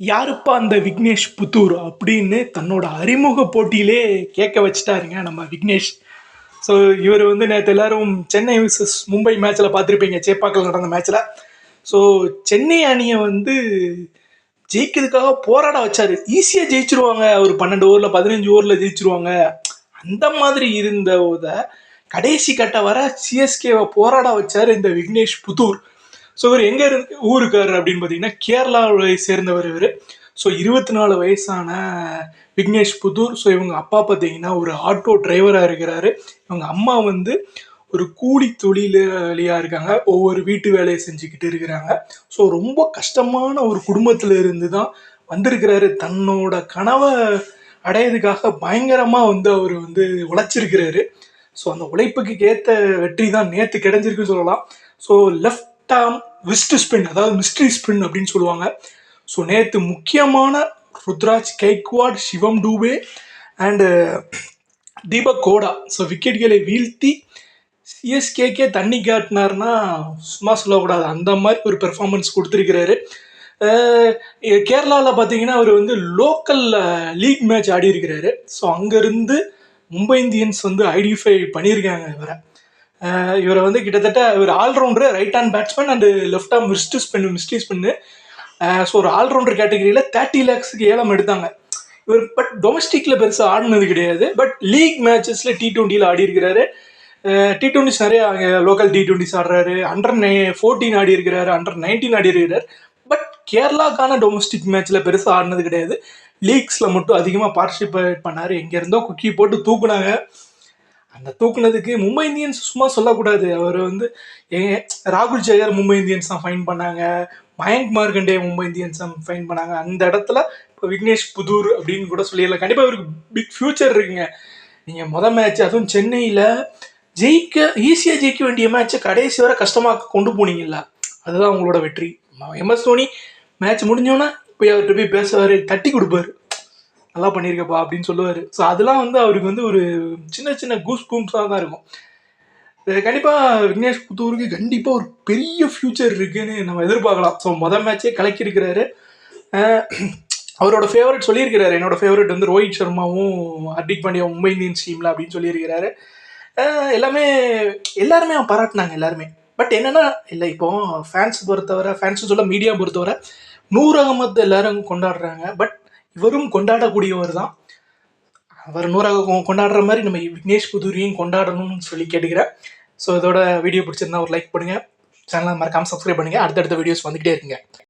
யாருப்பா அந்த விக்னேஷ் புத்தூர் அப்படின்னு தன்னோட அறிமுக போட்டியிலே கேட்க வச்சுட்டாருங்க நம்ம விக்னேஷ். ஸோ இவர் வந்து நேற்று எல்லாரும் சென்னை விசஸ் மும்பை மேட்ச்சில் பார்த்துருப்பீங்க சேப்பாக்கில் நடந்த மேட்ச்சில் ஸோ சென்னை அணியை வந்து ஜெயிக்கிறதுக்காக போராட வச்சார். ஈஸியாக ஜெயிச்சிருவாங்க. ஒரு பன்னெண்டு ஓவரில் பதினஞ்சு ஓவரில் ஜெயிச்சிருவாங்க. அந்த மாதிரி இருந்த கடைசி கட்ட வர சிஎஸ்கேவை போராட வச்சார் இந்த விக்னேஷ் புத்தூர். ஸோ இவர் எங்கே இருந்து ஊருக்கார் அப்படின்னு பார்த்தீங்கன்னா கேரளாவை சேர்ந்தவர் இவர். ஸோ இருபத்தி நாலு வயசான விக்னேஷ் புதூர். ஸோ இவங்க அப்பா பார்த்தீங்கன்னா ஒரு ஆட்டோ டிரைவராக இருக்கிறாரு. இவங்க அம்மா வந்து ஒரு கூலி தொழிலாளியாக இருக்காங்க. ஒவ்வொரு வீட்டு வேலையை செஞ்சுக்கிட்டு இருக்கிறாங்க. ஸோ ரொம்ப கஷ்டமான ஒரு குடும்பத்தில் இருந்து தான் வந்திருக்கிறாரு. தன்னோட கனவை அடையிறதுக்காக பயங்கரமாக வந்து அவர் வந்து உழைச்சிருக்கிறாரு. ஸோ அந்த உழைப்புக்கு ஏற்ற வெற்றி தான் நேற்று கிடைஞ்சிருக்குன்னு சொல்லலாம். So left arm wrist spin அதாவது மிஸ்ட்ரி ஸ்பின் அப்படின்னு சொல்லுவாங்க. ஸோ நேற்று முக்கியமான ருத்ராஜ் கெய்க்வாட் சிவம் டூபே அண்டு தீபக் கோடா. ஸோ விக்கெட்களை வீழ்த்தி சிஎஸ்கேக்கே தண்ணி காட்டினார்னா சும்மா சொல்லக்கூடாது. அந்த மாதிரி ஒரு பெர்ஃபார்மன்ஸ் கொடுத்துருக்கிறாரு. கேரளாவில் பார்த்தீங்கன்னா அவர் வந்து லோக்கல் லீக் மேட்ச் ஆடி இருக்கிறாரு ஸோ அங்கேருந்து மும்பை இந்தியன்ஸ் வந்து ஐடென்டிஃபை பண்ணியிருக்காங்க இவரை. இவரை வந்து கிட்டத்தட்ட இவர் all rounder right hand batsman and left arm mystery spin mystery spin so ஒரு ஆல்ரவுண்டர் கேட்டகரியில் தேர்ட்டி லேக்ஸுக்கு ஏலம் எடுத்தாங்க. இவர் பட் டொமஸ்டிக்கில் பெருசாக ஆடினது கிடையாது. பட் லீக் மேட்சஸில் டி டுவெண்ட்டியில் ஆடி இருக்கிறாரு. டி டுவெண்ட்டிஸ் நிறைய அங்கே லோக்கல் டி டுவெண்ட்டிஸ் ஆடுறாரு. அண்டர் நை ஃபோர்டீன் ஆடி இருக்கிறாரு. அண்டர் நைன்டீன் ஆடி இருக்கிறார். பட் கேரளாக்கான டொமஸ்டிக் மேட்ச்சில் பெருசாக ஆடினது கிடையாது. லீக்ஸில் மட்டும் அதிகமாக பார்ட்டிசிபேட் பண்ணார். எங்கேருந்தோ குக்கி போட்டு தூக்குனாங்க. அந்த தூக்குனதுக்கு மும்பை இந்தியன்ஸ் சும்மா சொல்லக்கூடாது. அவர் வந்து ஏ- ராகுல் ஜெயர் மும்பை இந்தியன்ஸ் தான் ஃபைன் பண்ணாங்க. மயங்க் மார்கண்டே மும்பை இந்தியன்ஸ் தான் ஃபைன் பண்ணாங்க. அந்த இடத்துல இப்போ விக்னேஷ் புதூர் அப்படின்னு கூட சொல்லிடலாம். கண்டிப்பாக அவருக்கு பிக் ஃபியூச்சர் இருக்குங்க. நீங்கள் மொதல் மேட்ச் அதுவும் சென்னையில் ஜெயிக்க ஈஸியாக ஜெயிக்க வேண்டிய மேட்ச்சை கடைசி வரை கஷ்டமாக கொண்டு போனீங்கல்ல அதுதான் உங்களோட வெற்றி. எம்எஸ் தோனி மேட்ச் முடிஞ்சோன்னா போய் அவர்கிட்ட போய் பேசுவார் தட்டி கொடுப்பாரு. நல்லா பண்ணியிருக்கப்பா அப்படின்னு சொல்லுவார். ஸோ அதெல்லாம் வந்து அவருக்கு வந்து ஒரு சின்ன சின்ன கூஸ் பூம்ஸாக தான் இருக்கும். கண்டிப்பாக விக்னேஷ் புத்தூருக்கு கண்டிப்பாக ஒரு பெரிய ஃப்யூச்சர் இருக்குன்னு நம்ம எதிர்பார்க்கலாம். ஸோ மொதல் மேட்சே கலக்கியிருக்கிறாரு. அவரோட ஃபேவரட் சொல்லியிருக்கிறாரு. என்னோட ஃபேவரட் வந்து ரோஹித் சர்மாவும் ஹர்திக் பாண்டியா மும்பை இந்தியன்ஸ் டீமில் அப்படின்னு சொல்லியிருக்கிறாரு. எல்லாமே எல்லாருமே அவன் பாராட்டினாங்க எல்லாருமே. பட் என்னென்னா இல்லை இப்போ ஃபேன்ஸ் பொறுத்தவரை ஃபேன்ஸ் சொல்ல மீடியா பொறுத்தவரை நூர் அகமது எல்லாரும் கொண்டாடுறாங்க. பட் இவரும் கொண்டாடக்கூடியவர் தான். அவர் நூறாக கொண்டாடுற மாதிரி நம்ம விக்னேஷ் புதூரியும் கொண்டாடணும்னு சொல்லி கேட்டுக்கிறேன். ஸோ இதோட வீடியோ பிடிச்சிருந்தா ஒரு லைக் பண்ணுங்கள் சேனலை மறக்காமல் சப்ஸ்கிரைப் பண்ணுங்கள் அடுத்தடுத்த வீடியோஸ் வந்துகிட்டே இருக்குங்க.